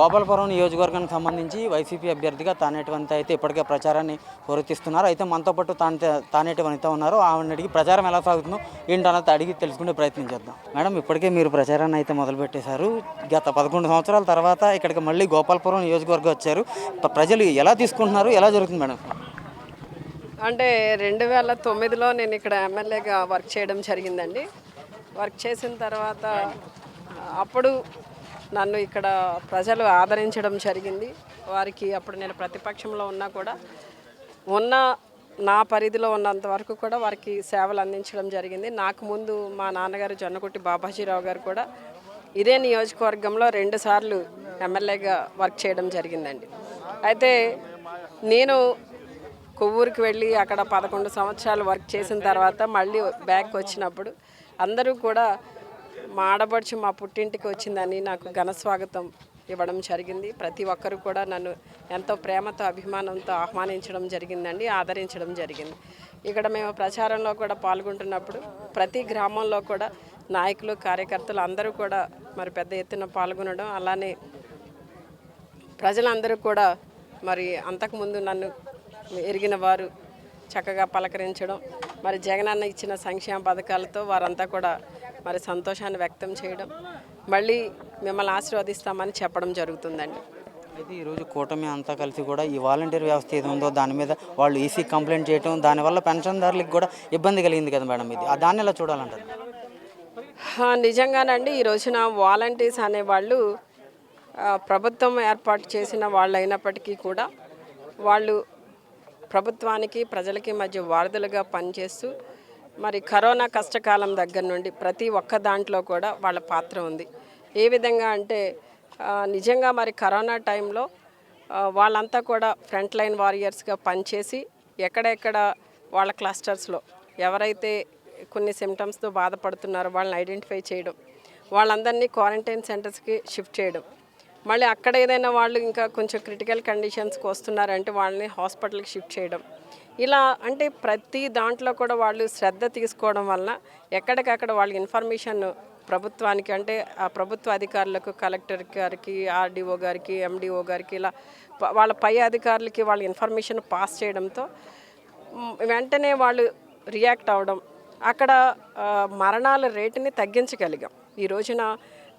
గోపాలపురం నియోజకవర్గానికి సంబంధించి వైసీపీ అభ్యర్థిగా తానేటి వనిత అయితే ఇప్పటికే ప్రచారాన్ని పూర్తిస్తున్నారు అయితే మనతో పాటు తానే తానేటి వనిత ఉన్నారు. ఆవిడని అడిగి ప్రచారం ఎలా సాగుతుందో ఏంటన్నది అడిగి తెలుసుకునే ప్రయత్నం చేద్దాం. మేడం ఇప్పటికే మీరు ప్రచారాన్ని అయితే మొదలుపెట్టేశారు. గత పదకొండు సంవత్సరాల తర్వాత ఇక్కడికి మళ్ళీ గోపాలపురం నియోజకవర్గం వచ్చారు. ప్రజలు ఎలా తీసుకుంటున్నారు? ఎలా జరుగుతుంది మేడం? అంటే రెండు వేల తొమ్మిదిలో నేను ఇక్కడ ఎమ్మెల్యేగా వర్క్ చేయడం జరిగిందండి. వర్క్ చేసిన తర్వాత అప్పుడు నన్ను ఇక్కడ ప్రజలు ఆదరించడం జరిగింది. వారికి అప్పుడు నేను ప్రతిపక్షంలో ఉన్నా కూడా ఉన్న నా పరిధిలో ఉన్నంత వరకు కూడా వారికి సేవలు అందించడం జరిగింది. నాకు ముందు మా నాన్నగారు జొన్నకుట్టి బాబాజీరావు గారు కూడా ఇదే నియోజకవర్గంలో రెండుసార్లు ఎమ్మెల్యేగా వర్క్ చేయడం జరిగిందండి. అయితే నేను కొవ్వూరికి వెళ్ళి అక్కడ పదకొండు సంవత్సరాలు వర్క్ చేసిన తర్వాత మళ్ళీ బ్యాక్ వచ్చినప్పుడు అందరూ కూడా మా ఆడబడుచు మా పుట్టింటికి వచ్చిందని నాకు ఘన స్వాగతం ఇవ్వడం జరిగింది. ప్రతి ఒక్కరు కూడా నన్ను ఎంతో ప్రేమతో అభిమానంతో ఆహ్వానించడం జరిగిందండి ఆదరించడం జరిగింది. ఇక్కడ మేము ప్రచారంలో కూడా పాల్గొంటున్నప్పుడు ప్రతి గ్రామంలో కూడా నాయకులు కార్యకర్తలు అందరూ కూడా మరి పెద్ద ఎత్తున పాల్గొనడం అలానే ప్రజలందరూ కూడా మరి అంతకుముందు నన్ను ఎరిగిన వారు చక్కగా పలకరించడం మరి జగనన్న ఇచ్చిన సంక్షేమ పథకాలతో వారంతా కూడా మరి సంతోషాన్ని వ్యక్తం చేయడం మళ్ళీ మిమ్మల్ని ఆశీర్వదిస్తామని చెప్పడం జరుగుతుందండి. అయితే ఈరోజు కూటమి అంతా కలిసి కూడా ఈ వాలంటీర్ వ్యవస్థ ఏది ఉందో దాని మీద వాళ్ళు ఈసీ కంప్లైంట్ చేయడం దానివల్ల పెన్షన్దారులకు కూడా ఇబ్బంది కలిగింది కదా మేడం ఇది. దాన్ని ఎలా చూడాలంటారు? నిజంగానండి ఈ రోజున వాలంటీర్స్ అనేవాళ్ళు ప్రభుత్వం ఏర్పాటు చేసిన వాళ్ళు అయినప్పటికీ కూడా వాళ్ళు ప్రభుత్వానికి ప్రజలకి మధ్య వారధులుగా పనిచేస్తూ మరి కరోనా కష్టకాలం దగ్గర నుండి ప్రతి ఒక్క దాంట్లో కూడా వాళ్ళ పాత్ర ఉంది. ఏ విధంగా అంటే నిజంగా మరి కరోనా టైంలో వాళ్ళంతా కూడా ఫ్రంట్ లైన్ వారియర్స్గా పనిచేసి ఎక్కడెక్కడ వాళ్ళ క్లస్టర్స్లో ఎవరైతే కొన్ని సిమ్టమ్స్తో బాధపడుతున్నారో వాళ్ళని ఐడెంటిఫై చేయడం వాళ్ళందరినీ క్వారంటైన్ సెంటర్స్కి షిఫ్ట్ చేయడం మళ్ళీ అక్కడ ఏదైనా వాళ్ళు ఇంకా కొంచెం క్రిటికల్ కండిషన్స్కి వస్తున్నారంటే వాళ్ళని హాస్పిటల్కి షిఫ్ట్ చేయడం ఇలా అంటే ప్రతి దాంట్లో కూడా వాళ్ళు శ్రద్ధ తీసుకోవడం వలన ఎక్కడికక్కడ వాళ్ళ ఇన్ఫర్మేషన్ ప్రభుత్వానికి అంటే ఆ ప్రభుత్వ అధికారులకు కలెక్టర్ గారికి ఆర్డీఓ గారికి ఎండిఓ గారికి ఇలా ప- వాళ్ళ పై అధికారులకి వాళ్ళ ఇన్ఫర్మేషన్ పాస్ చేయడంతో వెంటనే వాళ్ళు రియాక్ట్ అవ్వడం అక్కడ మరణాల రేటుని తగ్గించగలిగాం. ఈ రోజున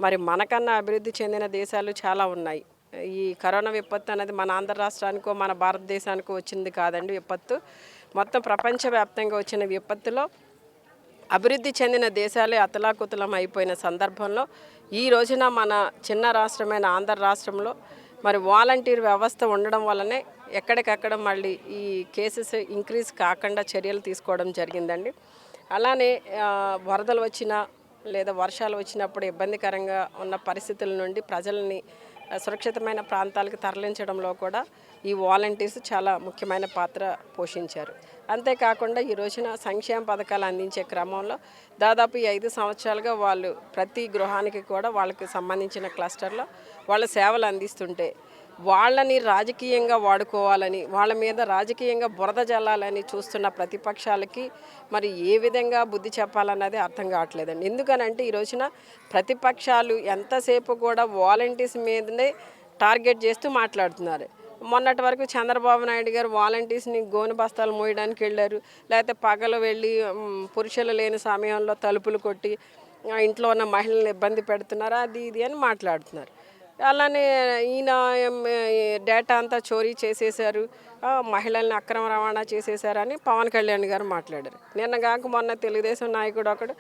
మరి మనకన్నా అభివృద్ధి చెందిన దేశాలు చాలా ఉన్నాయి. ఈ కరోనా విపత్తు అనేది మన ఆంధ్ర రాష్ట్రానికో మన భారతదేశానికో వచ్చింది కాదండి విపత్తు. మొత్తం ప్రపంచవ్యాప్తంగా వచ్చిన విపత్తులో అభివృద్ధి చెందిన దేశాలే అతలాకుతలం అయిపోయిన సందర్భంలో ఈ రోజున మన చిన్న రాష్ట్రమైన ఆంధ్ర రాష్ట్రంలో మరి వాలంటీర్ వ్యవస్థ ఉండడం వల్లనే ఎక్కడికక్కడ మళ్ళీ ఈ కేసెస్ ఇంక్రీజ్ కాకుండా చర్యలు తీసుకోవడం జరిగిందండి. అలానే వరదలు వచ్చినా లేదా వర్షాలు వచ్చినప్పుడు ఇబ్బందికరంగా ఉన్న పరిస్థితుల నుండి ప్రజల్ని సురక్షితమైన ప్రాంతాలకు తరలించడంలో కూడా ఈ వాలంటీర్స్ చాలా ముఖ్యమైన పాత్ర పోషించారు. అంతేకాకుండా ఈ రోజున సంక్షేమ పథకాలు అందించే క్రమంలో దాదాపు ఈ ఐదు సంవత్సరాలుగా వాళ్ళు ప్రతి గృహానికి కూడా వాళ్ళకి సంబంధించిన క్లస్టర్లో వాళ్ళ సేవలు అందిస్తుంటే వాళ్ళని రాజకీయంగా వాడుకోవాలని వాళ్ళ మీద రాజకీయంగా బురద జల్లాలని చూస్తున్న ప్రతిపక్షాలకి మరి ఏ విధంగా బుద్ధి చెప్పాలన్నది అర్థం కావట్లేదండి. ఎందుకనంటే ఈ రోజున ప్రతిపక్షాలు ఎంతసేపు కూడా వాలంటీర్స్ మీదనే టార్గెట్ చేస్తూ మాట్లాడుతున్నారు. మొన్నటి వరకు చంద్రబాబు నాయుడు గారు వాలంటీర్స్ని గోను బస్తాలు మోయడానికి వెళ్ళారు. లేకపోతే పగలు వెళ్ళి పురుషులు లేని సమయంలో తలుపులు కొట్టి ఇంట్లో ఉన్న మహిళలను ఇబ్బంది పెడుతున్నారు. అది ఇది అని మాట్లాడుతున్నారు. అలానే ఈయన డేటా అంతా చోరీ చేసేశారు. మహిళల్ని అక్రమ రవాణా చేసేశారని పవన్ కళ్యాణ్ గారు మాట్లాడారు. నిన్న కాక మొన్న తెలుగుదేశం నాయకుడు ఒకడు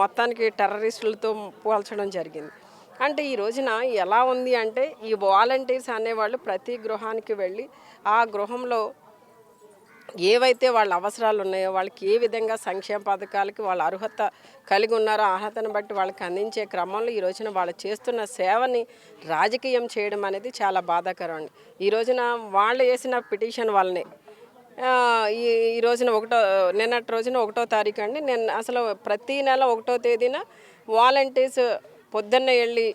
మొత్తానికి టెర్రరిస్టులతో పోల్చడం జరిగింది. అంటే ఈ రోజున ఎలా ఉంది అంటే ఈ వాలంటీర్స్ అనేవాళ్ళు ప్రతి గృహానికి వెళ్ళి ఆ గృహంలో ఏవైతే వాళ్ళ అవసరాలు ఉన్నాయో వాళ్ళకి ఏ విధంగా సంక్షేమ పథకాలకి వాళ్ళ అర్హత కలిగి ఉన్నారో అర్హతను బట్టి వాళ్ళకి అందించే క్రమంలో ఈ రోజున వాళ్ళు చేస్తున్న సేవని రాజకీయం చేయడం అనేది చాలా బాధాకరం అండి. ఈ రోజున వాళ్ళు వేసిన పిటిషన్ వల్లనే ఈ ఈ రోజున ఒకటో నిన్నటి రోజున ఒకటో తారీఖు అండి. నేను అసలు ప్రతి నెల ఒకటో తేదీన వాలంటీర్స్ పొద్దున్న వెళ్ళి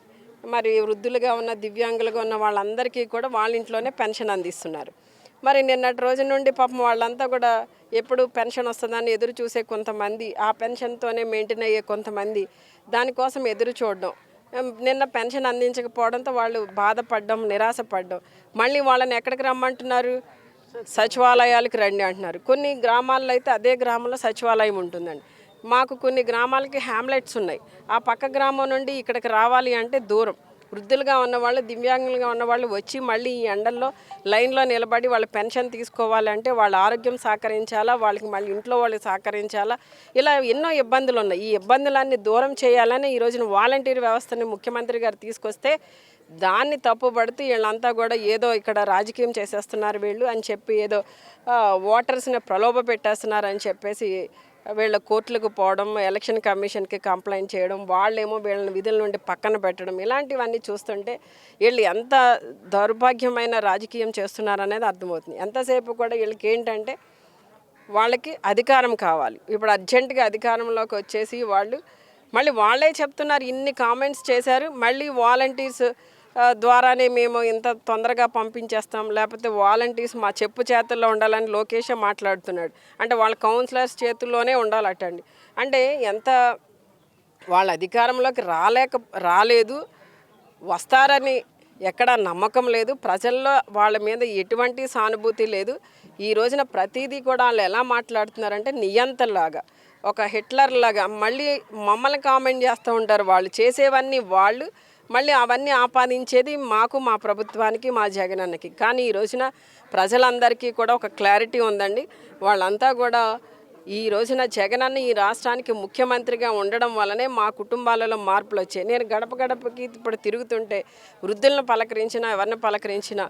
మరి వృద్ధులుగా ఉన్న దివ్యాంగులుగా ఉన్న వాళ్ళందరికీ కూడా వాళ్ళ ఇంట్లోనే పెన్షన్ అందిస్తున్నారు. మరి నిన్నటి రోజు నుండి పాపం వాళ్ళంతా కూడా ఎప్పుడు పెన్షన్ వస్తుందని ఎదురు చూసే కొంతమంది ఆ పెన్షన్తోనే మెయింటైన్ అయ్యే కొంతమంది దానికోసం ఎదురు చూడడం. నిన్న పెన్షన్ అందించకపోవడంతో వాళ్ళు బాధపడడం నిరాశపడడం. మళ్ళీ వాళ్ళని ఎక్కడికి రమ్మంటున్నారు? సచివాలయాలకు రండి అంటున్నారు. కొన్ని గ్రామాల్లో అయితే అదే గ్రామంలో సచివాలయం ఉంటుందండి. మాకు కొన్ని గ్రామాలకి హ్యామ్లెట్స్ ఉన్నాయి. ఆ పక్క గ్రామం నుండి ఇక్కడికి రావాలి అంటే దూరం. వృద్ధులుగా ఉన్నవాళ్ళు దివ్యాంగులుగా ఉన్నవాళ్ళు వచ్చి మళ్ళీ ఈ ఎండల్లో లైన్లో నిలబడి వాళ్ళ పెన్షన్ తీసుకోవాలంటే వాళ్ళ ఆరోగ్యం సహకరించాలా వాళ్ళకి మళ్ళీ ఇంట్లో వాళ్ళు సహకరించాలా? ఇలా ఎన్నో ఇబ్బందులు ఉన్నాయి. ఈ ఇబ్బందులన్నీ దూరం చేయాలని ఈ రోజున వాలంటీర్ వ్యవస్థని ముఖ్యమంత్రి గారు తీసుకొస్తే దాన్ని తప్పుపడుతూ వీళ్ళంతా కూడా ఏదో ఇక్కడ రాజకీయం చేసేస్తున్నారు వీళ్ళు అని చెప్పి ఏదో ఓటర్స్ని ప్రలోభ పెట్టేస్తున్నారు అని చెప్పేసి వీళ్ళ కోర్టులకు పోవడం ఎలక్షన్ కమిషన్కి కంప్లైంట్ చేయడం వాళ్ళేమో వీళ్ళని విధుల నుండి పక్కన పెట్టడం ఇలాంటివన్నీ చూస్తుంటే వీళ్ళు ఎంత దౌర్భాగ్యమైన రాజకీయం చేస్తున్నారనేది అర్థమవుతుంది. ఎంతసేపు కూడా వీళ్ళకి ఏంటంటే వాళ్ళకి అధికారం కావాలి. ఇప్పుడు అర్జెంటుగా అధికారంలోకి వచ్చేసి వాళ్ళు మళ్ళీ వాళ్ళే చెప్తున్నారు ఇన్ని కామెంట్స్ చేశారు మళ్ళీ వాలంటీర్స్ ద్వారానే మేము ఇంత తొందరగా పంపించేస్తాం. లేకపోతే వాలంటీర్స్ మా చెప్పు చేతుల్లో ఉండాలని లోకేషే మాట్లాడుతున్నాడు. అంటే వాళ్ళ కౌన్సిలర్స్ చేతుల్లోనే ఉండాలటండి. అంటే ఎంత వాళ్ళ అధికారంలోకి రాలేక రాలేదు. వస్తారని ఎక్కడా నమ్మకం లేదు. ప్రజల్లో వాళ్ళ మీద ఎటువంటి సానుభూతి లేదు. ఈ రోజున ప్రతిదీ కూడా వాళ్ళు ఎలా మాట్లాడుతున్నారంటే నియంతలాగా ఒక హిట్లర్ లాగా మళ్ళీ మమ్మల్ని కామెంట్ చేస్తూ ఉంటారు. వాళ్ళు చేసేవన్నీ వాళ్ళు మళ్ళీ అవన్నీ ఆపాదించేది మాకు మా ప్రభుత్వానికి మా జగన్ అన్నకి కానీ ఈ రోజున ప్రజలందరికీ కూడా ఒక క్లారిటీ ఉందండి. వాళ్ళంతా కూడా ఈ రోజున జగన్ అన్న ఈ రాష్ట్రానికి ముఖ్యమంత్రిగా ఉండడం వల్లనే మా కుటుంబాలలో మార్పులు వచ్చాయి. నేను గడప గడపకి ఇప్పుడు తిరుగుతుంటే వృద్ధులను పలకరించినా ఎవరిని పలకరించినా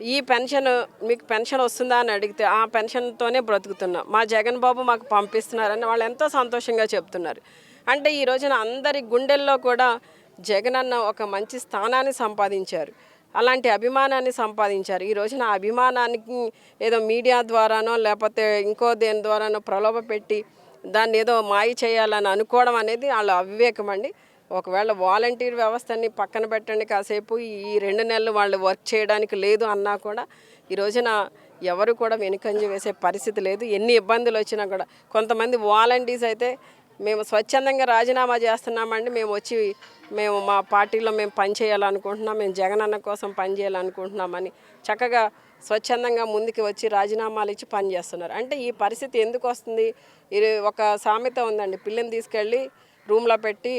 ఈ పెన్షన్ మీకు పెన్షన్ వస్తుందా అని అడిగితే ఆ పెన్షన్తోనే బ్రతుకుతున్నా. మా జగన్ బాబు మాకు పంపిస్తున్నారని వాళ్ళు ఎంతో సంతోషంగా చెప్తున్నారు. అంటే ఈ రోజున అందరి గుండెల్లో కూడా జగనన్న ఒక మంచి స్థానాన్ని సంపాదించారు. అలాంటి అభిమానాన్ని సంపాదించారు. ఈ రోజున ఆ అభిమానానికి ఏదో మీడియా ద్వారానో లేకపోతే ఇంకో దేని ద్వారానో ప్రలోభ పెట్టి దాన్ని ఏదో మాయ చేయాలని అనుకోవడం అనేది వాళ్ళ అవివేకం అండి. ఒకవేళ వాలంటీర్ వ్యవస్థని పక్కన పెట్టండి కాసేపు ఈ రెండు నెలలు వాళ్ళు వర్క్ చేయడానికి లేదు అన్నా కూడా ఈ రోజున ఎవరు కూడా వెనుకంజ వేసే పరిస్థితి లేదు. ఎన్ని ఇబ్బందులు వచ్చినా కూడా కొంతమంది వాలంటీర్స్ అయితే మేము స్వచ్ఛందంగా రాజీనామా చేస్తున్నామండి. మేము వచ్చి మేము మా పార్టీలో మేము పని చేయాలనుకుంటున్నాం. మేము జగనన్న కోసం పని చేయాలనుకుంటున్నామని చక్కగా స్వచ్ఛందంగా ముందుకు వచ్చి రాజీనామాలు ఇచ్చి పని చేస్తున్నారు. అంటే ఈ పరిస్థితి ఎందుకు వస్తుంది? ఇది ఒక సామెత ఉందండి. పిల్లని తీసుకెళ్ళి రూమ్లో పెట్టి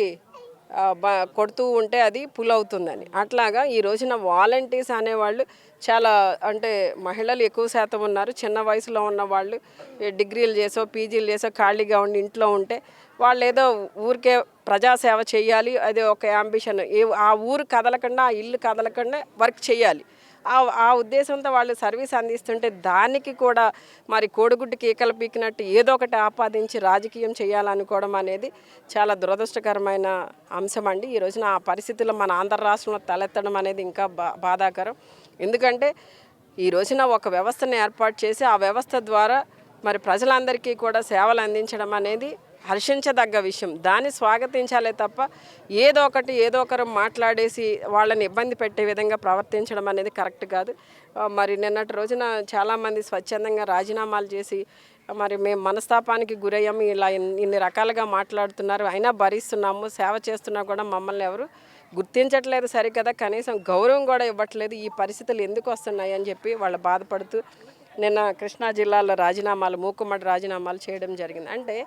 కొడుతూ ఉంటే అది పుల్ అవుతుందని అట్లాగా ఈ రోజున వాలంటీర్స్ అనేవాళ్ళు చాలా అంటే మహిళలు ఎక్కువ శాతం ఉన్నారు. చిన్న వయసులో ఉన్న వాళ్ళు డిగ్రీలు చేసో పీజీలు చేసో ఖాళీగా ఉండి ఇంట్లో ఉంటే వాళ్ళు ఏదో ఊరికే ప్రజాసేవ చేయాలి. అది ఒక అంబిషన్. ఏ ఆ ఊరు కదలకుండా ఆ ఇల్లు కదలకుండా వర్క్ చేయాలి. ఆ ఆ ఉద్దేశంతో వాళ్ళు సర్వీస్ అందిస్తుంటే దానికి కూడా మరి కోడిగుడ్డు కీకలు పీకినట్టు ఏదో ఒకటి ఆపాదించి రాజకీయం చేయాలనుకోవడం అనేది చాలా దురదృష్టకరమైన అంశం అండి. ఈ రోజున ఆ పరిస్థితుల్లో మన ఆంధ్ర రాష్ట్రంలో తలెత్తడం అనేది ఇంకా బా బాధాకరం. ఎందుకంటే ఈ రోజున ఒక వ్యవస్థను ఏర్పాటు చేసి ఆ వ్యవస్థ ద్వారా మరి ప్రజలందరికీ కూడా సేవలు అందించడం అనేది హర్షించదగ్గ విషయం. దాన్ని స్వాగతించాలే తప్ప ఏదో ఒకటి ఏదో ఒకరు మాట్లాడేసి వాళ్ళని ఇబ్బంది పెట్టే విధంగా ప్రవర్తించడం అనేది కరెక్ట్ కాదు. మరి నిన్నటి రోజున చాలామంది స్వచ్ఛందంగా రాజీనామాలు చేసి మరి మేము మనస్తాపానికి గురయ్యాము ఇలా ఇన్ని రకాలుగా మాట్లాడుతున్నారు అయినా భరిస్తున్నాము సేవ చేస్తున్నా కూడా మమ్మల్ని ఎవరు గుర్తించట్లేదు సరికదా. కనీసం గౌరవం కూడా ఇవ్వట్లేదు. ఈ పరిస్థితులు ఎందుకు వస్తున్నాయి అని చెప్పి వాళ్ళు బాధపడుతూ నిన్న కృష్ణా జిల్లాలో రాజీనామాలు మూకుమ్మడి రాజీనామాలు చేయడం జరిగింది. అంటే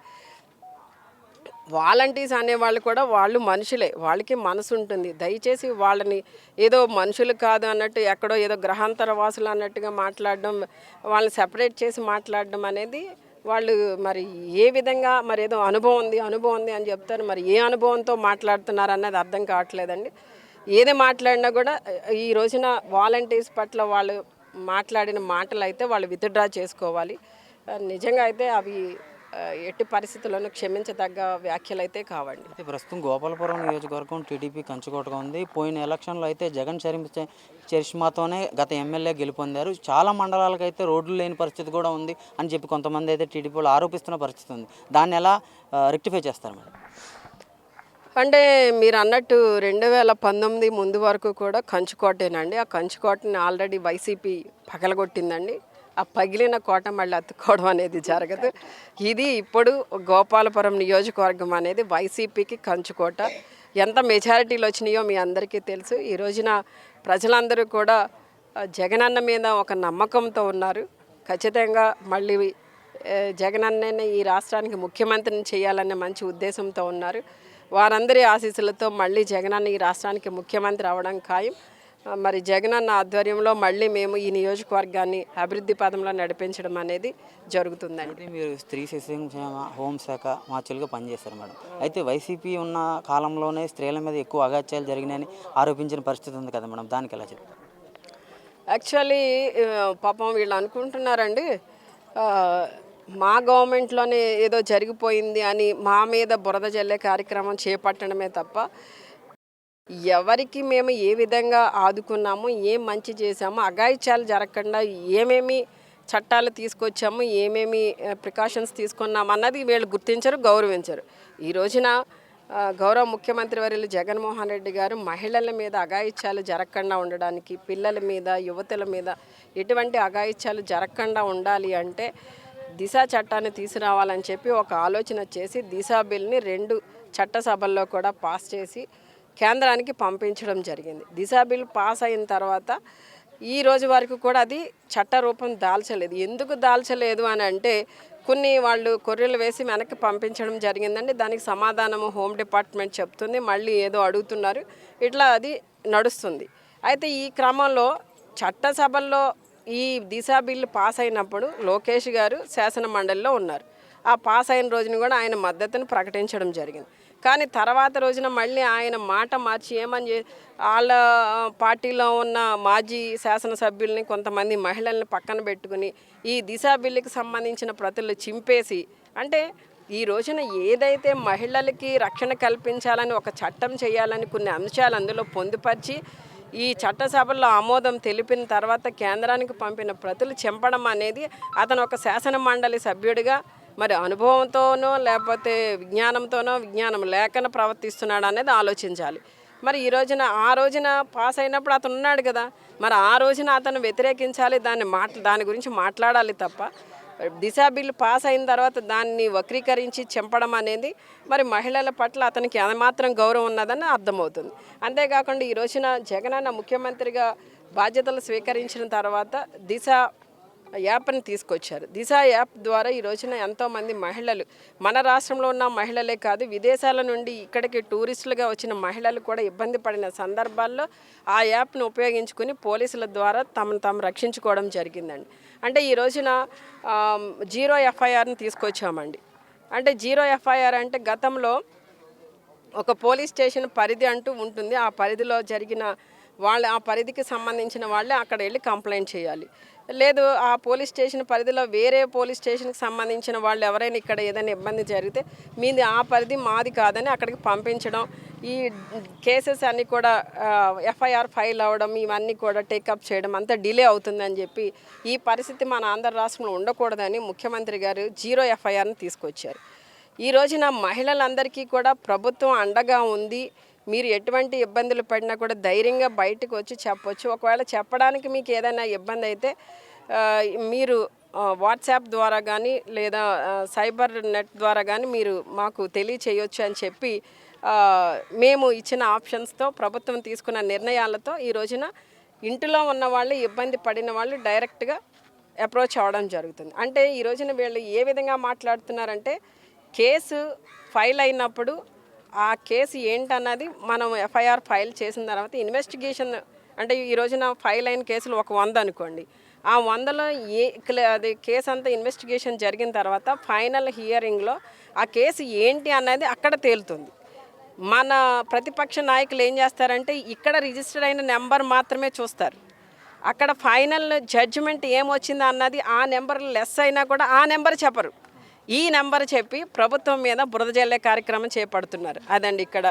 వాలంటీర్స్ అనేవాళ్ళు కూడా వాళ్ళు మనుషులే వాళ్ళకి మనసు ఉంటుంది. దయచేసి వాళ్ళని ఏదో మనుషులు కాదు అన్నట్టు ఎక్కడో ఏదో గ్రహాంతర వాసులు అన్నట్టుగా మాట్లాడడం వాళ్ళని సెపరేట్ చేసి మాట్లాడడం అనేది వాళ్ళు మరి ఏ విధంగా మరి ఏదో అనుభవం ఉంది అనుభవం ఉంది అని చెప్తారు. మరి ఏ అనుభవంతో మాట్లాడుతున్నారు అన్నది అర్థం కావట్లేదండి. ఏది మాట్లాడినా కూడా ఈ రోజున వాలంటీర్స్ పట్ల వాళ్ళు మాట్లాడిన మాటలు అయితే వాళ్ళు విత్డ్రా చేసుకోవాలి. నిజంగా అయితే అవి ఎట్టి పరిస్థితుల్లోనూ క్షమించదగ్గ వ్యాఖ్యలు అయితే కావండి. అయితే ప్రస్తుతం గోపాలపురం నియోజకవర్గం టీడీపీ కంచుకోటగా ఉంది. పోయిన ఎలక్షన్లో అయితే జగన్ చరి చరిష్మాతోనే గత ఎమ్మెల్యే గెలుపొందారు. చాలా మండలాలకు అయితే రోడ్లు లేని పరిస్థితి కూడా ఉంది అని చెప్పి కొంతమంది అయితే టీడీపీ వాళ్ళు ఆరోపిస్తున్న పరిస్థితి ఉంది. దాన్ని ఎలా రెక్టిఫై చేస్తారు మేడం? అంటే మీరు అన్నట్టు రెండు వేల పంతొమ్మిది ముందు వరకు కూడా కంచుకోటేనండి. ఆ కంచుకోటని ఆల్రెడీ వైసీపీ పగలగొట్టిందండి. ఆ పగిలిన కోట మళ్ళీ అత్తుకోవడం అనేది జరగదు. ఇది ఇప్పుడు గోపాలపురం నియోజకవర్గం అనేది వైసీపీకి కంచుకోట. ఎంత మెజారిటీలు వచ్చినాయో మీ అందరికీ తెలుసు. ఈ రోజున ప్రజలందరూ కూడా జగనన్న మీద ఒక నమ్మకంతో ఉన్నారు. ఖచ్చితంగా మళ్ళీ ఏ, జగనన్నని ఈ రాష్ట్రానికి ముఖ్యమంత్రిని చేయాలనే మంచి ఉద్దేశంతో ఉన్నారు. వారందరి ఆశీస్సులతో మళ్ళీ జగనన్న ఈ రాష్ట్రానికి ముఖ్యమంత్రి అవడం ఖాయం. మరి జగనన్న ఆధ్వర్యంలో మళ్ళీ మేము ఈ నియోజకవర్గాన్ని అభివృద్ధి పదంలో నడిపించడం అనేది జరుగుతుందండి. మీరు స్త్రీ శిశు హోంశాఖ మార్చులుగా పనిచేస్తారు మేడం. అయితే వైసీపీ ఉన్న కాలంలోనే స్త్రీల మీద ఎక్కువ అగాత్యాలు జరిగినాయని ఆరోపించిన పరిస్థితి ఉంది కదా మేడం. దానికి ఎలా చెప్తారు? యాక్చువల్లీ పాపం వీళ్ళు అనుకుంటున్నారండి. మా గవర్నమెంట్లోనే ఏదో జరిగిపోయింది అని మా మీద బురద జల్లే కార్యక్రమం చేపట్టడమే తప్ప ఎవరికి మేము ఏ విధంగా ఆదుకున్నాము ఏం మంచి చేసాము అఘాయిత్యాలు జరగకుండా ఏమేమి చట్టాలు తీసుకొచ్చాము ఏమేమి ప్రికాషన్స్ తీసుకున్నాము అన్నది వీళ్ళు గుర్తించరు గౌరవించరు. ఈ రోజున గౌరవ ముఖ్యమంత్రి వర్యులు జగన్మోహన్ రెడ్డి గారు మహిళల మీద అఘాయిత్యాలు జరగకుండా ఉండడానికి పిల్లల మీద యువతుల మీద ఎటువంటి అఘాయిత్యాలు జరగకుండా ఉండాలి అంటే దిశ చట్టాన్ని తీసుకురావాలని చెప్పి ఒక ఆలోచన చేసి దిశా బిల్ని రెండు చట్టసభల్లో కూడా పాస్ చేసి కేంద్రానికి పంపించడం జరిగింది. దిశా బిల్ పాస్ అయిన తర్వాత ఈ రోజు వరకు కూడా అది చట్ట రూపం దాల్చలేదు. ఎందుకు దాల్చలేదు అని అంటే కొన్ని వాళ్ళు కొర్రెలు వేసి వెనక్కి పంపించడం జరిగిందండి. దానికి సమాధానము హోమ్ డిపార్ట్మెంట్ చెప్తుంది. మళ్ళీ ఏదో అడుగుతున్నారు. ఇట్లా అది నడుస్తుంది. అయితే ఈ క్రమంలో చట్టసభల్లో ఈ దిశా బిల్లు పాస్ అయినప్పుడు లోకేష్ గారు శాసన మండలిలో ఉన్నారు. ఆ పాస్ అయిన రోజున కూడా ఆయన మద్దతును ప్రకటించడం జరిగింది. కానీ తర్వాత రోజున మళ్ళీ ఆయన మాట మార్చి ఏమని వాళ్ళ పార్టీలో ఉన్న మాజీ శాసనసభ్యుల్ని కొంతమంది మహిళల్ని పక్కన పెట్టుకుని ఈ దిశా బిల్లుకి సంబంధించిన ప్రతులు చింపేసి అంటే ఈ రోజున ఏదైతే మహిళలకి రక్షణ కల్పించాలని ఒక చట్టం చేయాలని కొన్ని అంశాలు అందులో పొందుపరిచి ఈ చట్టసభల్లో ఆమోదం తెలిపిన తర్వాత కేంద్రానికి పంపిన ప్రతులు చెంపడం అనేది అతను ఒక శాసన మండలి సభ్యుడిగా మరి అనుభవంతోనో లేకపోతే విజ్ఞానంతోనో విజ్ఞానం లేకన ప్రవర్తిస్తున్నాడు అనేది ఆలోచించాలి. మరి ఈ రోజున ఆ రోజున పాస్ అయినప్పుడు అతను ఉన్నాడు కదా. మరి ఆ రోజున అతను వ్యతిరేకించాలి దాన్ని మాట్లా దాని గురించి మాట్లాడాలి తప్ప దిశా బిల్లు పాస్ అయిన తర్వాత దాన్ని వక్రీకరించి చెంపడం అనేది మరి మహిళల పట్ల అతనికి ఏమాత్రం గౌరవం ఉన్నదని అర్థమవుతుంది. అంతేకాకుండా ఈ రోజున జగనన్న ముఖ్యమంత్రిగా బాధ్యతలు స్వీకరించిన తర్వాత దిశ యాప్ని తీసుకొచ్చారు. దిశ యాప్ ద్వారా ఈ రోజున ఎంతోమంది మహిళలు మన రాష్ట్రంలో ఉన్న మహిళలే కాదు విదేశాల నుండి ఇక్కడికి టూరిస్టులుగా వచ్చిన మహిళలు కూడా ఇబ్బంది పడిన సందర్భాల్లో ఆ యాప్ను ఉపయోగించుకుని పోలీసుల ద్వారా తమను తాము రక్షించుకోవడం జరిగిందండి. అంటే ఈ రోజున జీరో ఎఫ్ఐఆర్ని తీసుకొచ్చామండి. అంటే జీరో ఎఫ్ఐఆర్ అంటే గతంలో ఒక పోలీస్ స్టేషన్ పరిధి అంటూ ఉంటుంది. ఆ పరిధిలో జరిగిన వాళ్ళ ఆ పరిధికి సంబంధించిన వాళ్ళే అక్కడ వెళ్ళి కంప్లైంట్ చేయాలి. లేదు ఆ పోలీస్ స్టేషన్ పరిధిలో వేరే పోలీస్ స్టేషన్కి సంబంధించిన వాళ్ళు ఎవరైనా ఇక్కడ ఏదైనా ఇబ్బంది జరిగితే మీది ఆ పరిధి మాది కాదని అక్కడికి పంపించడం. ఈ కేసెస్ అన్నీ కూడా ఎఫ్ఐఆర్ ఫైల్ అవ్వడం ఇవన్నీ కూడా టేకప్ చేయడం అంతా డిలే అవుతుందని చెప్పి ఈ పరిస్థితి మన ఆంధ్ర రాష్ట్రంలో ఉండకూడదని ముఖ్యమంత్రి గారు జీరో ఎఫ్ఐఆర్ని తీసుకొచ్చారు. ఈ రోజున మహిళలందరికీ కూడా ప్రభుత్వం అండగా ఉంది. మీరు ఎటువంటి ఇబ్బందులు పడినా కూడా ధైర్యంగా బయటకు వచ్చి చెప్పొచ్చు. ఒకవేళ చెప్పడానికి మీకు ఏదైనా ఇబ్బంది అయితే మీరు వాట్సాప్ ద్వారా కానీ లేదా సైబర్ నెట్ ద్వారా కానీ మీరు మాకు తెలియచేయొచ్చు అని చెప్పి మేము ఇచ్చిన ఆప్షన్స్తో ప్రభుత్వం తీసుకున్న నిర్ణయాలతో ఈ రోజున ఇంటిలో ఉన్న వాళ్ళు ఇబ్బంది పడిన వాళ్ళు డైరెక్ట్గా అప్రోచ్ అవ్వడం జరుగుతుంది. అంటే ఈ రోజున వీళ్ళు ఏ విధంగా మాట్లాడుతున్నారంటే కేసు ఫైల్ అయినప్పుడు ఆ కేసు ఏంటన్నది మనం ఎఫ్ఐఆర్ ఫైల్ చేసిన తర్వాత ఇన్వెస్టిగేషన్ అంటే ఈ రోజున ఫైల్ అయిన కేసులు ఒక వంద అనుకోండి. ఆ వందలో ఏ అది కేసు అంతా ఇన్వెస్టిగేషన్ జరిగిన తర్వాత ఫైనల్ హియరింగ్లో ఆ కేసు ఏంటి అన్నది అక్కడ తేలుతుంది. మన ప్రతిపక్ష నాయకులు ఏం చేస్తారంటే ఇక్కడ రిజిస్టర్ అయిన నెంబర్ మాత్రమే చూస్తారు. అక్కడ ఫైనల్ జడ్జిమెంట్ ఏమొచ్చింది అన్నది ఆ నెంబర్ లెస్ అయినా కూడా ఆ నెంబర్ చెప్పరు. ఈ నెంబర్ చెప్పి ప్రభుత్వం మీద బురద జల్లే కార్యక్రమం చేపడుతున్నారు. అదండి ఇక్కడ.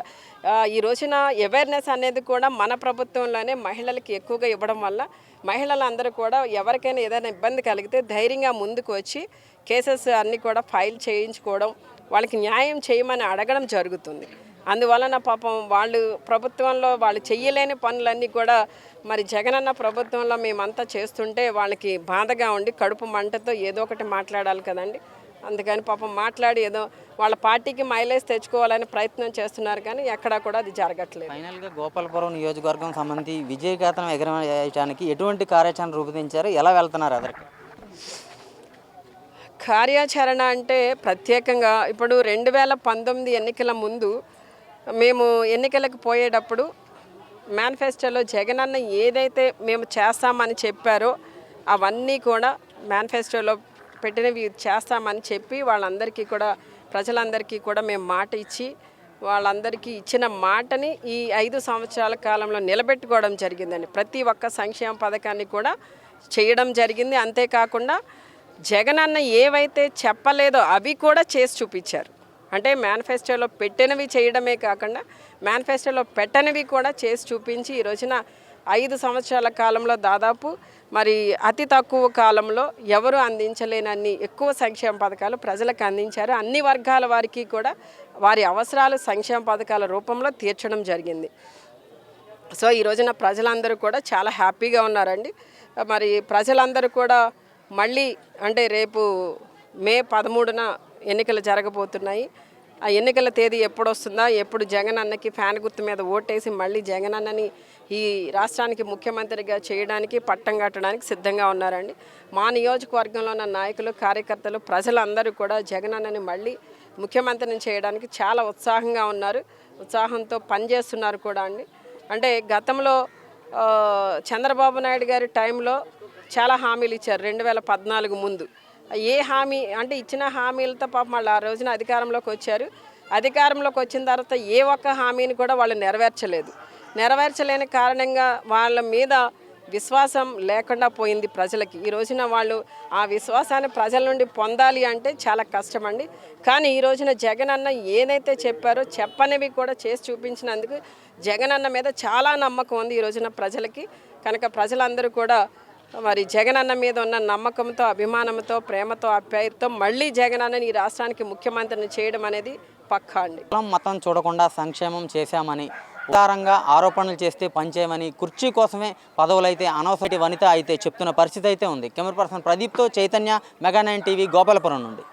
ఈ రోజున అవేర్నెస్ అనేది కూడా మన ప్రభుత్వంలోనే మహిళలకి ఎక్కువగా ఇవ్వడం వల్ల మహిళలందరూ కూడా ఎవరికైనా ఏదైనా ఇబ్బంది కలిగితే ధైర్యంగా ముందుకు వచ్చి కేసెస్ అన్నీ కూడా ఫైల్ చేయించుకోవడం వాళ్ళకి న్యాయం చేయమని అడగడం జరుగుతుంది. అందువలన పాపం వాళ్ళు ప్రభుత్వంలో వాళ్ళు చెయ్యలేని పనులన్నీ కూడా మరి జగనన్న ప్రభుత్వంలో మేమంతా చేస్తుంటే వాళ్ళకి బాధగా ఉండి కడుపు మంటతో ఏదో ఒకటి మాట్లాడాలి కదండి. అందుకని పాపం మాట్లాడి ఏదో వాళ్ళ పార్టీకి మైలేజ్ తెచ్చుకోవాలని ప్రయత్నం చేస్తున్నారు కానీ ఎక్కడా కూడా అది జరగట్లేదు. ఫైనల్గా గోపాలపురం నియోజకవర్గం సంబంధించి విజయగాథను ఎగరవేయడానికి ఎటువంటి కార్యాచరణ రూపొందించారు? ఎలా వెళ్తున్నారు అదరికి? కార్యాచరణ అంటే ప్రత్యేకంగా ఇప్పుడు రెండు వేల పంతొమ్మిది ఎన్నికల ముందు మేము ఎన్నికలకు పోయేటప్పుడు మేనిఫెస్టోలో జగనన్న ఏదైతే మేము చేస్తామని చెప్పారో అవన్నీ కూడా మేనిఫెస్టోలో పెట్టినవి చేస్తామని చెప్పి వాళ్ళందరికీ కూడా ప్రజలందరికీ కూడా మేము మాట ఇచ్చి వాళ్ళందరికీ ఇచ్చిన మాటని ఈ ఐదు సంవత్సరాల కాలంలో నిలబెట్టుకోవడం జరిగిందండి. ప్రతి ఒక్క సంక్షేమ పథకాన్ని కూడా చేయడం జరిగింది. అంతేకాకుండా జగనన్న ఏవైతే చెప్పలేదో అవి కూడా చేసి చూపించారు. అంటే మేనిఫెస్టోలో పెట్టినవి చేయడమే కాకుండా మేనిఫెస్టోలో పెట్టనివి కూడా చేసి చూపించి ఈ రోజున ఐదు సంవత్సరాల కాలంలో దాదాపు మరి అతి తక్కువ కాలంలో ఎవరు అందించలేనన్ని ఎక్కువ సంక్షేమ పథకాలు ప్రజలకు అందించారు. అన్ని వర్గాల వారికి కూడా వారి అవసరాలు సంక్షేమ పథకాల రూపంలో తీర్చడం జరిగింది. సో ఈ రోజున ప్రజలందరూ కూడా చాలా హ్యాపీగా ఉన్నారండి. మరి ప్రజలందరూ కూడా మళ్ళీ అంటే రేపు మే పదమూడున ఎన్నికలు జరగబోతున్నాయి. ఆ ఎన్నికల తేదీ ఎప్పుడు వస్తుందా ఎప్పుడు జగన్ అన్నకి ఫ్యాన్ గుర్తు మీద ఓటేసి మళ్ళీ జగన్ అన్నని ఈ రాష్ట్రానికి ముఖ్యమంత్రిగా చేయడానికి పట్టం కట్టడానికి సిద్ధంగా ఉన్నారండి. మా నియోజకవర్గంలో ఉన్న నాయకులు కార్యకర్తలు ప్రజలందరూ కూడా జగన్ అన్నని మళ్ళీ ముఖ్యమంత్రిని చేయడానికి చాలా ఉత్సాహంగా ఉన్నారు. ఉత్సాహంతో పనిచేస్తున్నారు కూడా అండి. అంటే గతంలో చంద్రబాబు నాయుడు గారి టైంలో చాలా హామీలు ఇచ్చారు రెండు వేల పద్నాలుగు ముందు. ఏ హామీ అంటే ఇచ్చిన హామీలతో పాపం వాళ్ళు ఆ రోజున అధికారంలోకి వచ్చారు. అధికారంలోకి వచ్చిన తర్వాత ఏ ఒక్క హామీని కూడా వాళ్ళు నెరవేర్చలేదు. నెరవేర్చలేని కారణంగా వాళ్ళ మీద విశ్వాసం లేకుండా పోయింది ప్రజలకి. ఈ రోజున వాళ్ళు ఆ విశ్వాసాన్ని ప్రజల నుండి పొందాలి అంటే చాలా కష్టమండి. కానీ ఈ రోజున జగన్ అన్న ఏదైతే చెప్పారో చెప్పనివి కూడా చేసి చూపించినందుకు జగన్ అన్న మీద చాలా నమ్మకం ఉంది ఈ రోజున ప్రజలకి. కనుక ప్రజలందరూ కూడా మరి జగన్ అన్న మీద ఉన్న నమ్మకంతో అభిమానంతో ప్రేమతో ఆప్యాయతతో మళ్ళీ జగన్ అన్నని ఈ రాష్ట్రానికి ముఖ్యమంత్రిని చేయడం అనేది పక్కా అండి. మతం చూడకుండా సంక్షేమం చేశామని ఉదారంగా ఆరోపణలు చేస్తే పనిచేయమని కుర్చీ కోసమే పదవులైతే అనవసరటి వనిత అయితే చెప్తున్న పరిస్థితి అయితే ఉంది. Camera person ప్రదీప్తో Chaitanya mega nine TV Gopalapuram నుండి.